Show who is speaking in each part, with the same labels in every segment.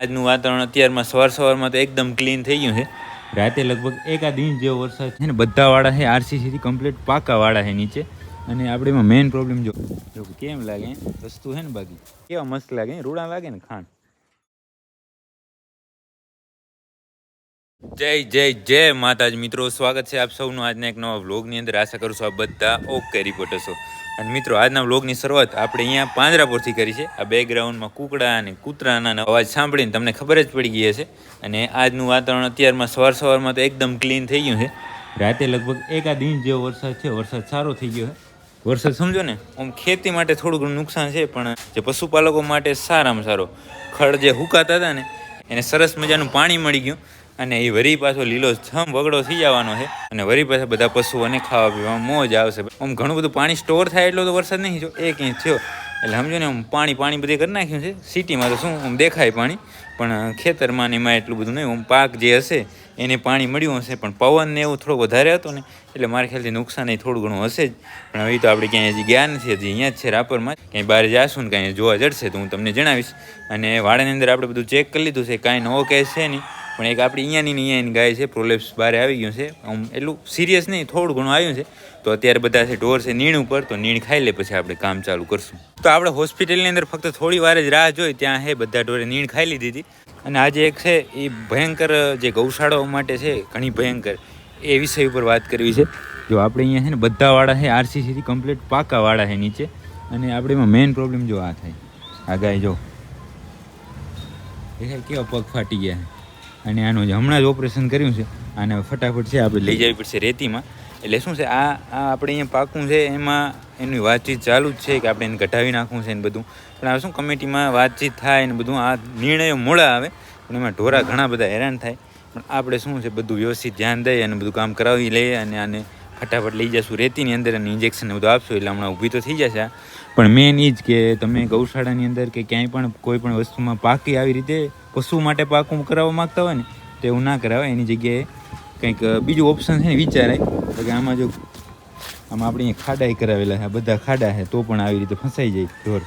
Speaker 1: આજનું વાતાવરણ અત્યારમાં સવાર સવારમાં તો એકદમ ક્લીન થઈ ગયું છે. રાતે લગભગ એકાદ ઇંચ જેવો વરસાદ છે ને બધા વાળા છે આરસીસીથી કમ્પ્લીટ પાકા વાળા છે નીચે. અને આપણે એમાં મેઇન પ્રોબ્લેમ જો કેમ લાગે? વસ્તુ છે ને બાકી? કેવા મસ્ત લાગે? રૂડા લાગે ને ખાંડ? જય જય જય માતાજી. મિત્રો, સ્વાગત છે આપ સૌનું આજના એક નવા વ્લોગની અંદર. આશા કરું છું આપ બધા ઓકે રિપોર્ટર છો અને મિત્રો, આજના વ્લોગની શરૂઆત આપણે અહીંયા પાંજરાપુરથી કરી છે. આ બેકગ્રાઉન્ડમાં કૂકડા અને કૂતરાના અવાજ સાંભળીને તમને ખબર જ પડી ગઈ હશે. અને આજનું વાતાવરણ અત્યારમાં સવાર સવારમાં તો એકદમ ક્લીન થઈ ગયું છે. રાતે લગભગ એકાદ ઇંચ જેવો વરસાદ છે. વરસાદ સારો થઈ ગયો છે. વરસાદ સમજો ને, આમ ખેતી માટે થોડું ઘણું નુકસાન છે, પણ જે પશુપાલકો માટે સારામાં સારો. ખડ જે હુકાતા હતા ને, એને સરસ મજાનું પાણી મળી ગયું. અને એ વરી પાછો લીલો છમ વગડો થઈ જવાનો છે. અને વરી પાછા બધા પશુઓને ખાવા પીવામાં મોજ આવશે. આમ ઘણું બધું પાણી સ્ટોર થાય એટલો તો વરસાદ નહીં, જો એક ઇંચ થયો. એટલે સમજો ને, આમ પાણી પાણી બધે કરી નાખ્યું છે. સિટીમાં તો શું આમ દેખાય પાણી, પણ ખેતરમાં એમાં એટલું બધું નહીં. આમ પાક જે હશે, એને પાણી મળ્યું હશે, પણ પવન ને એવું થોડો વધારે હતો ને, એટલે મારા ખ્યાલથી નુકસાન એ થોડું ઘણું હશે જ. પણ હવે તો આપણે ક્યાંય હજી ગયા નથી, હજી અહીંયા જ છે રાપરમાં. ક્યાંય બહાર જાશું ને કાંઈ જોવા જડશે તો હું તમને જણાવીશ. અને વાડાની અંદર આપણે બધું ચેક કરી લીધું છે, કાંઈ નવો કેસ છે નહીં. પણ એક આપણી અહીંયાની ને અહીંયાની ગાય છે પ્રોલેપ્સ બહાર આવી ગયું છે. આમ એટલું સિરિયસ નહીં, થોડું ઘણું આવ્યું છે. તો અત્યારે બધા છે ઢોર છે નીણ ઉપર, તો નીણ ખાઈ લે પછી આપણે કામ ચાલુ કરશું. તો આપણે હોસ્પિટલની અંદર ફક્ત થોડી વાર જ રાહ જોઈ, ત્યાં હે બધા ઢોરે નીણ ખાઈ લીધી હતી. અને આજે એક છે, એ ભયંકર જે ગૌશાળાઓ માટે છે, ઘણી ભયંકર. એ વિષય ઉપર વાત કરવી છે. જો આપણે અહીંયા છે ને બધા વાળા છે આરસીસીથી કમ્પ્લીટ પાકા વાળા છે નીચે. અને આપણે એમાં મેઇન પ્રોબ્લેમ જો આ થાય. આ ગાય જો. એ કેવા પગ ફાટી ગયા. અને આનું જે હમણાં જ ઓપરેશન કર્યું છે અને ફટાફટ છે આપણે લઈ જવી પડશે રેતીમાં. એટલે શું છે આ આ આપણે અહીંયા પાકું છે એમાં એની વાતચીત ચાલુ જ છે કે આપણે એને કઢાવી નાખવું છે ને બધું. પણ આ શું કમિટીમાં વાતચીત થાય ને બધું આ નિર્ણયો મોડા આવે પણ એમાં ઢોરા ઘણા બધા હેરાન થાય. પણ આપણે શું છે બધું વ્યવસ્થિત ધ્યાન દઈએ અને બધું કામ કરાવી લઈએ અને આને ફટાફટ લઈ જશું. રેતીની અંદર અને ઇન્જેક્શન બધું આપશું એટલે હમણાં ઊભી તો થઈ જશે આ. પણ મેન એ જ કે તમે ગૌશાળાની અંદર કે ક્યાંય પણ કોઈ પણ વસ્તુમાં પાકી આવી રીતે પશુ માટે પાકું કરાવવા માંગતા હોય ને, તો એવું ના કરાવાય. એની જગ્યાએ કંઈક બીજું ઓપ્શન છે ને વિચારાય. તો કે આમાં જો, આમાં આપણે ખાડા કરાવેલા છે, આ બધા ખાડા છે, તો પણ આવી રીતે ફસાઈ જાય ઢોર.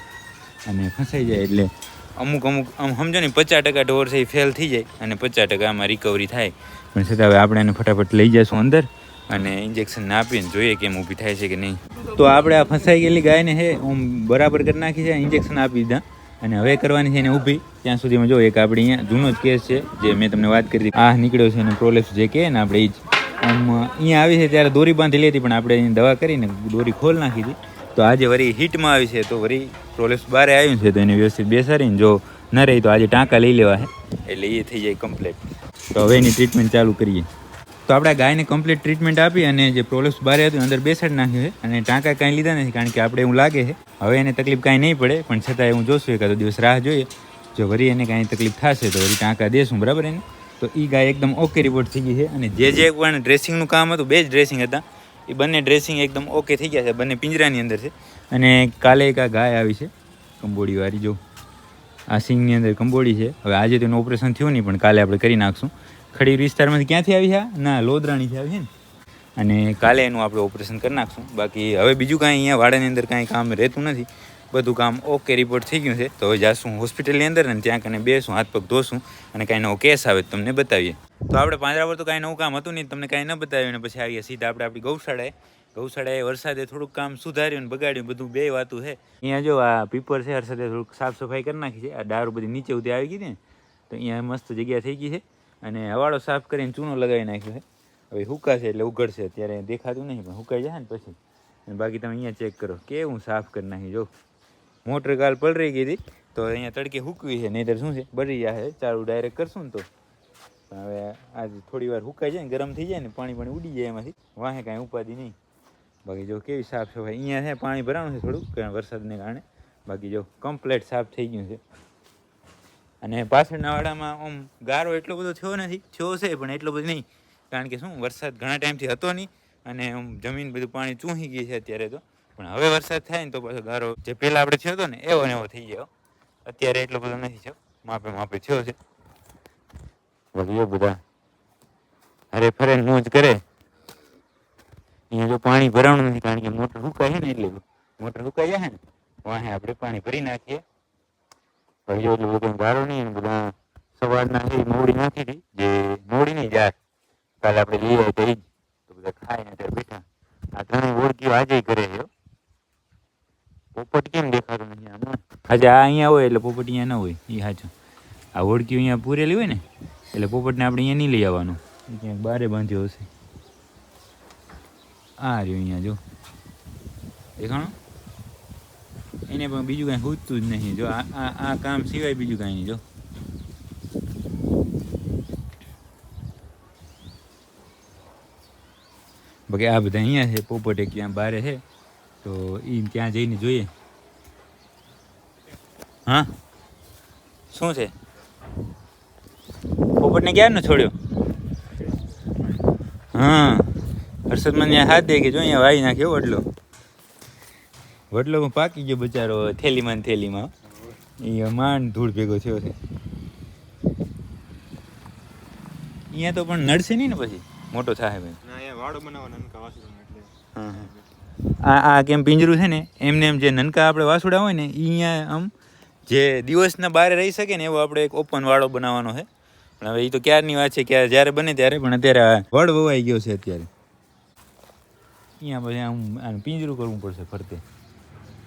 Speaker 1: અને ફસાઈ જાય એટલે અમુક અમુક, આમ સમજો ને, પચાસ ટકા ઢોર છે એ ફેલ થઈ જાય અને પચાસ ટકા આમાં રિકવરી થાય. પણ છતાં હવે આપણે એને ફટાફટ લઈ જઈશું અંદર. અને ઇન્જેક્શન આપીને જોઈએ કેમ ઊભી થાય છે કે નહીં. તો આપણે આ ફસાઈ ગયેલી ગાયને હે આમ બરાબર કરી નાખી છે ઇન્જેક્શન આપી દીધા. અને હવે કરવાની છે એને ઊભી. ત્યાં સુધીમાં જો એક આપણે અહીંયા જૂનો જ કેસ છે, જે મેં તમને વાત કરી હતી. આ નીકળ્યો છે અને પ્રોલેપ્સ જે કહે ને આપણે એ જ. આમ અહીંયા આવી છે ત્યારે દોરી બાંધી લેતી પણ આપણે એની દવા કરીને દોરી ખોલ નાખી હતી. તો આજે વળી હીટમાં આવી છે, તો વળી પ્રોલેપ્સ બહાર આવ્યું છે, તો એને વ્યવસ્થિત બેસાડીને જો ન રહી તો આજે ટાંકા લઈ લેવા છે. એટલે એ થઈ જાય કમ્પ્લેટ તો હવે એની ટ્રીટમેન્ટ ચાલુ કરીએ. તો આપણે ગાયને કમ્પ્લીટ ટ્રીટમેન્ટ આપી અને જે પ્રોલેપ્સ બારે હતું અંદર બેસાડી નાખ્યું છે અને ટાંકા કાંઈ લીધા નથી કારણ કે આપણે એવું લાગે છે. હવે એને તકલીફ કાંઈ નહીં પડે, પણ છતાં હું જોશું, એકાદો દિવસ રાહ જોઈએ. જો વળી એને કાંઈ તકલીફ થશે તો વળી ટાંકા દેશું, બરાબર એને? તો એ ગાય એકદમ ઓકે રિપોર્ટ થઈ ગઈ છે અને જે જે પણ ડ્રેસિંગનું કામ હતું બે જ ડ્રેસિંગ હતા એ બંને ડ્રેસિંગ એકદમ ઓકે થઈ ગયા છે, બંને પિંજરાની અંદર છે. અને કાલે એક આ ગાય આવી છે કંબોડીવાળી જો. આ સિંગની અંદર કંબોડી છે. હવે આજે તેનું ઓપરેશન થયું નહીં, પણ કાલે આપણે કરી નાખશું. ખડી વિસ્તારમાંથી ક્યાંથી આવી છે? ના લોદરાણીથી આવી છે ને. અને કાલે એનું આપણે ઓપરેશન કરી નાખશું. બાકી હવે બીજું કાંઈ અહીંયા વાડાની અંદર કાંઈ કામ રહેતું નથી. બધું કામ ઓકે રિપોર્ટ થઈ ગયું છે. તો હવે જાશું હોસ્પિટલની અંદર ને ત્યાં કને બેસું, હાથ પગ ધોશું અને કાંઈ નવો કેસ આવે તમને બતાવીએ. તો આપણે પાંજરા પર તો કાંઈ નવું કામ હતું નહીં, તમને કાંઈ ન બતાવ્યું ને પછી આવીએ સીધા આપણે આપણી ગૌશાળાએ. ગૌશાળાએ વરસાદે થોડુંક કામ સુધાર્યું ને બગાડ્યું, બધું બે વાતું છે. અહીંયા જો આ પીપર છે હરસાદે થોડુંક સાફ સફાઈ કરી નાખી છે. આ દારૂ બધી નીચે ઉધી આવી ગઈ ને, તો અહીંયા મસ્ત જગ્યા થઈ ગઈ છે. અને હવાળો સાફ કરીને ચૂનો લગાવી નાખ્યો છે. હવે હુકાશે એટલે ઉઘડશે, અત્યારે દેખાતું નહીં, પણ હુકાઈ જાય ને પછી. અને બાકી તમે અહીંયા ચેક કરો, કેવું સાફ કરી નાખી જો. મોટર કાલ પલરી ગઈ હતી, તો અહીંયા તડકે હુકવી છે, નહીંતર શું છે? બળી જશે ચાલુ ડાયરેક્ટ કરશું ને તો. હવે આજ થોડી વાર હુકાઈ જાય ને, ગરમ થઈ જાય ને, પાણી પાણી ઉડી જાય એમાંથી. વાહે કાંઈ ઉપાધિ નહીં. બાકી જો કેવી સાફ સફાઈ અહીંયા છે, પાણી ભરાણું છે થોડું વરસાદને કારણે. બાકી જો કમ્પ્લેટ સાફ થઈ ગયું છે. અને પાછળના વાડામાં આમ ગારો એટલો બધો થયો નથી, થયો છે, પણ એટલો બધો નહીં. કારણ કે શું, વરસાદ ઘણા ટાઈમથી હતો નહીં અને આમ જમીન બધું પાણી ચૂંહી ગઈ છે અત્યારે તો. પણ હવે વરસાદ થાય ને તો પાછો ગારો જે પહેલાં આપણે થયો હતો ને, એવો ને એવો થઈ ગયો. અત્યારે એટલો બધો નથી થયો. માપે માપે થયો છે. બાકી બધા. હરે ફરે મોજ કરે. અહીંયા જો પાણી ભરાણું નથી, કારણ કે મોટર હુકાય છે ને એટલે. મોટર હુકાઈ જાય ને. વાહે આપણે પાણી ભરી નાખીએ. પછી જો લોકોને ગારો નહીં અને બધા સવારના છે મોડી નાખી હતી જે મોવડી નહીં જાય, કાલે આપણે લઈ આવી તો તો બધા ખાઈને અત્યારે બેઠા. આ ત્રણેય ઓળખીઓ આજે કરે છે પોપટ કેમ દેખાતો નહીં આજે આ અહીંયા હોય એટલે પોપટ અહીંયા ન હોય. એ સાચું આ ઓળખીઓ અહીંયા પૂરેલી હોય ને, એટલે પોપટને આપણે અહીંયા નહીં લઈ આવવાનું. ક્યાંક બારે બાંધ્યો હશે. આ રહ્યો અહીંયા, જો. દેખાણો? એને પણ બીજું કાંઈ સૂચતું જ નહીં. જો આ કામ સિવાય બીજું કાંઈ નહીં, જો. બાકી આ બધા અહીંયા છે, પોપટ ક્યાં બારે છે, તો એ ત્યાં જઈને જોઈએ. હા? શું છે? પોપટને ક્યારનો છોડ્યો? હા. હર્ષદમાં ત્યાં હાથ દે કે જો અહીંયા વાઈ નાખ્યો વડલો. વડલો પાકી ગયો બચારો થેલીમાં થેલીમાં. એ માંડ ધૂળ ભેગો થયો છે. અહીંયા તો પણ નડશે નહીં ને પછી? મોટો થાય ભાઈ
Speaker 2: વાડો બનાવવાનો
Speaker 1: હા, હા. આ આ કેમ પિંજરું છે ને એમને એમ જે નનકા આપણે વાસુડા હોય ને એ અહીંયા આમ જે દિવસના બારે રહી શકે ને એવો આપણે એક ઓપન વાળો બનાવવાનો છે. પણ હવે એ તો ક્યારની વાત છે કે જ્યારે બને ત્યારે પણ અત્યારે વડ વવાઈ ગયો છે અત્યારે. અહીંયા પછી આમ પિંજરું કરવું પડશે ફરતે.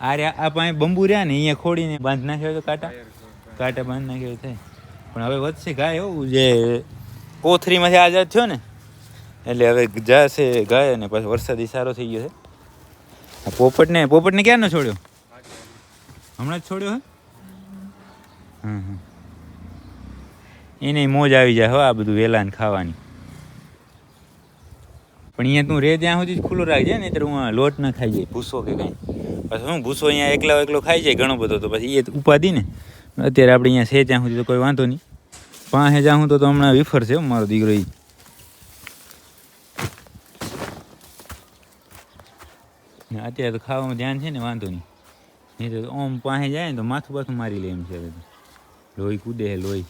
Speaker 1: આ રહ્યા આ પાસે બંબુ રહ્યા ને અહીંયા ખોડીને બાંધી નાખ્યા તો કાંટા. કાંટા બાંધી નાખ્યો થાય. પણ હવે વધશે ગાય એવું જે કોથરીમાંથી આઝાદ થયો ને એટલે હવે જશે ગાય ને પાછો વરસાદી સારો થઈ ગયો છે. પોપટને પોપટને પોપટને ક્યારનો છોડ્યો? હમણાં જ છોડ્યો હે? હમ હમ. એને મોજ આવી જાય હો આ બધું વેલાને ખાવાની. પણ અહીંયા તું રે ત્યાં સુધી ખુલ્લો રાખજે ને ત્યારે હું લોટ ના ખાઈ જાય. ભૂસો કે કાંઈ. પછી હું ભૂસો અહીંયા એકલો એકલો ખાઈ જાય ઘણો બધો તો પછી એ ઉપાધી ને. અત્યારે આપણે અહીંયા છે ત્યાં સુધી તો કોઈ વાંધો નહીં. પાસે જાઉં તો હમણાં વિફર છે મારો દીકરો એ અત્યારે તો ખાવામાં ધ્યાન છે ને, વાંધો નહીં. નહીં તો ઓમ પાસે જાય ને તો માથું પાથું મારી લે એમ છે લોહી કૂદે હે લોહી.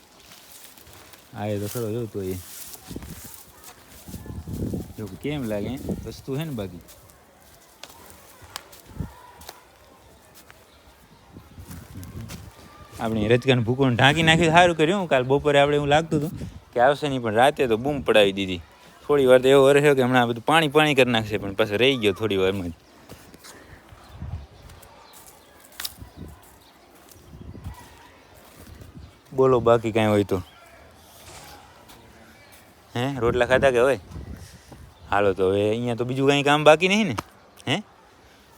Speaker 1: આ એ તો ખરો જો તો એ. જો કેમ લાગે વસ્તુ હે ને બાકી. આપણે રજકાને ભૂકોને ઢાંકી નાખી સારું કર્યું. કાલ બપોરે આપણે એવું લાગતું હતું કે આવશે નહીં, પણ રાતે તો બૂમ પડાવી દીધી. થોડી વાર તો એવો રહ્યો કે હમણાં બધું પાણી પાણી કરી નાખશે, પણ પાછું રહી ગયો થોડી વારમાં જ. બોલો, બાકી કાંઈ હોય તો. હે, રોટલા ખાધા કે હોય હાલો, તો હવે અહીંયા તો બીજું કાંઈ કામ બાકી નહીં ને? હે?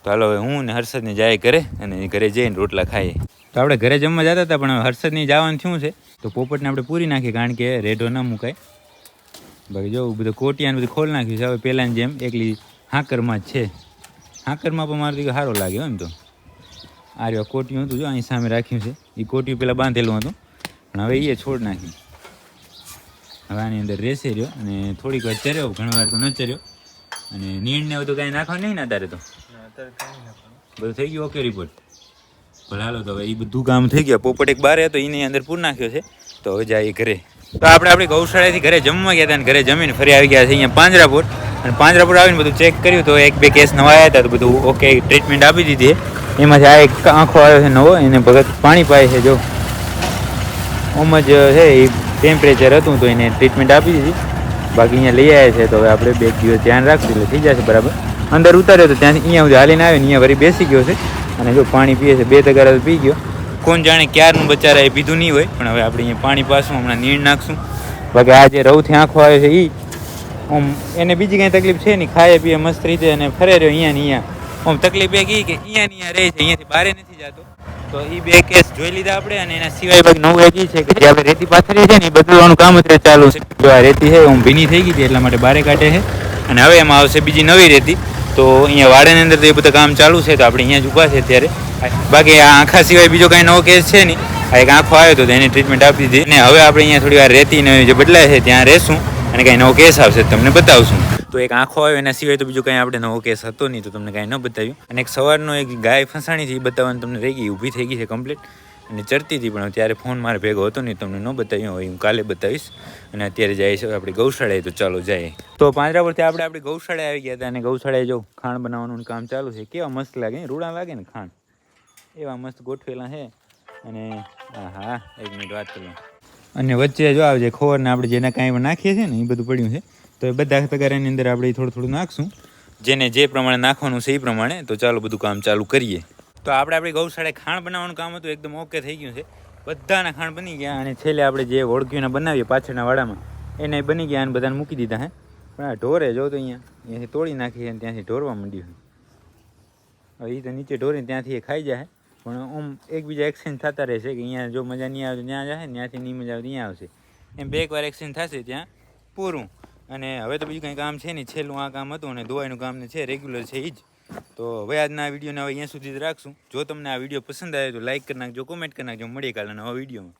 Speaker 1: તો હાલો, હવે હું ને હર્ષદને જાય ઘરે અને ઘરે જઈને રોટલા ખાઈએ. તો આપણે ઘરે જમવા જતા હતા પણ હર્ષદની જવાનું થયું છે. તો પોપટને આપણે પૂરી નાખી કારણ કે રેડો ન મુકાય. બાકી જો બધું કોટિયાને બધું ખોલ નાખ્યું છે. હવે પહેલાંની જેમ એકલી હાકરમાં જ છે. હાકરમાં પણ મારું સારો લાગ્યો એમ તો. આ રહ્યો કોટિયું હતું જો અહીં સામે રાખ્યું છે. એ કોટિયું પહેલાં બાંધેલું હતું. પણ હવે એ છોડ નાખ્યું હવે આની અંદર રેસે રહ્યો અને થોડીક વાર ચર્યો ઘણી વાર તો ન ચર્યો. અને નીણ ને તો કાંઈ નાખવાનું નહીં ને અત્યારે તો? બધું થઈ ગયું ઓકે રિપોર્ટ ભલે તો હવે એ બધું કામ થઈ ગયું. પોપટ એક બારે હતો એની અંદર પૂર નાખ્યો છે. તો હવે જાય ઘરે. તો આપણે આપણી ગૌશાળાથી ઘરે જમવા ગયા હતા અને ઘરે જમીને ફરી આવી ગયા છે અહીંયા પાંજરાપુર. અને પાંજરાપુર આવીને બધું ચેક કર્યું તો એક બે કેસ નવા આવ્યા હતા બધું ઓકે ટ્રીટમેન્ટ આપી દીધી. એમાંથી આ એક આંખો આવ્યો છે નવો, એને ભગત પાણી પાય છે, જો. ઓમ જ છે એ ટેમ્પરેચર હતું તો એને ટ્રીટમેન્ટ આપી દીધી. બાકી અહીંયા લઈ આવ્યા છે, તો હવે આપણે બે દિવસ ધ્યાન રાખશું, એટલે થઈ જશે બરાબર. અંદર ઉતાર્યો તો ત્યાંથી અહીંયા સુધી હાલીને આવ્યો ને અહીંયા વળી બેસી ગયો છે. અને જો પાણી પીએ છે, બે તગારા પી ગયો. કોણ જાણે ક્યારનું બચારા એ પીધું નહીં હોય, પણ હવે આપણે અહીંયા પાણી પાશું હમણાં નીણ નાખશું. બાકી આ જે રવથી આંખો આવે છે એ આમ એને બીજી કાંઈ તકલીફ છે નહીં, ખાય પીએ મસ્ત રીતે અને ફરે રહ્યો અહીંયા ને અહીંયા. આમ તકલીફ એ કહી કે અહીંયા ને અહીંયા રહે છે, અહીંયાથી બારે નથી જતો. તો એ બે કેસ જોઈ લીધા આપણે અને એના સિવાય બાકી નવું એક છે કે જે આપણે રેતી પાથરી છે ને એ બદલવાનું કામ અત્યારે ચાલુ છે. જો આ રેતી છે હું ભીની થઈ ગઈ હતી, એટલા માટે બારે કાઢે છે. અને હવે એમાં આવશે બીજી નવી રેતી. તો અહીંયા વાડાની અંદર તો એ બધું કામ ચાલુ છે, તો આપણે અહીંયા જ ઊભા છે અત્યારે. બાકી આ આંખા સિવાય બીજો કાંઈ નવો કેસ છે નહીં. આ એક આંખો આવ્યો હતો તો એને ટ્રીટમેન્ટ આપી દીધી. અને હવે આપણે અહીંયા થોડી વાર રહેતી ને જે બદલાય છે, ત્યાં રહેશું અને કાંઈ નવો કેસ આવશે તમને બતાવશું. તો એક આંખો આવ્યો, એના સિવાય તો બીજો કાંઈ આપણે નવો કેસ હતો નહીં, તો તમને કાંઈ ન બતાવ્યું. અને એક સવારનો એક ગાય ફસાણી છે, એ બતાવવાનું તમને રહી ગઈ ઊભી થઈ ગઈ છે કમ્પ્લીટ અને ચરતી હતી, પણ ત્યારે ફોન મારે ભેગો હતો નહીં, તમને ન બતાવ્યો હોય હું કાલે બતાવીશ. અને અત્યારે જાય છે, આપણે ગૌશાળાએ, તો ચાલો જાય. તો પાંજરા પરથી આપણે આપણી ગૌશાળાએ આવી ગયા હતા, અને ગૌશાળાએ જો ખાણ બનાવવાનું કામ ચાલુ છે, કેવા મસ્ત લાગે રૂડા લાગે ને ખાણ. એવા મસ્ત ગોઠવેલા છે. અને હા હા એક મિનિટ વાત કરું અને વચ્ચે જો આવજે ખોવારને આપણે જેને કાંઈ પણ નાખીએ છીએ ને એ બધું પડ્યું છે. તો એ બધા તગારાની અંદર આપણે થોડું થોડું નાખશું. જેને જે પ્રમાણે નાખવાનું છે એ પ્રમાણે, તો ચાલો બધું કામ ચાલુ કરીએ. તો આપણે આપણી ગૌશાળાએ ખાણ બનાવવાનું કામ હતું, એકદમ ઓકે થઈ ગયું છે. બધાના ખાણ બની ગયા અને છેલ્લે આપણે જે ઓળખીને બનાવીએ પાછળના વાડામાં, એને બની ગયા અને બધાને મૂકી દીધા હે. પણ આ ઢોરે જો તો અહીંયા, અહીંયાથી તોડી નાખી અને ત્યાંથી ઢોરવા માંડ્યું હવે એ તો નીચે ઢોરીને ત્યાંથી એ ખાઈ જાય પણ આમ એકબીજા એક્સચેન્જ થતા રહેશે કે અહીંયા જો મજા નહીં આવે ત્યાં જાય ત્યાંથી નહીં મજા આવે ત્યાં આવશે. એમ બે એકવાર એક્સચેન્જ થશે ત્યાં પૂરું. અને હવે તો બીજું કંઈ કામ છે નહીં. છેલ્લું આ કામ હતું અને દોવાઈનું કામ ને છે રેગ્યુલર છે એ જ. તો હવે આજના વિડીયોને હવે અહીંયા સુધી જ રાખશું. જો તમને આ વીડિયો પસંદ આવે તો લાઈક કરી નાખજો કોમેન્ટ કરી નાખજો. મળીએ કાલે નવા વિડીયોમાં.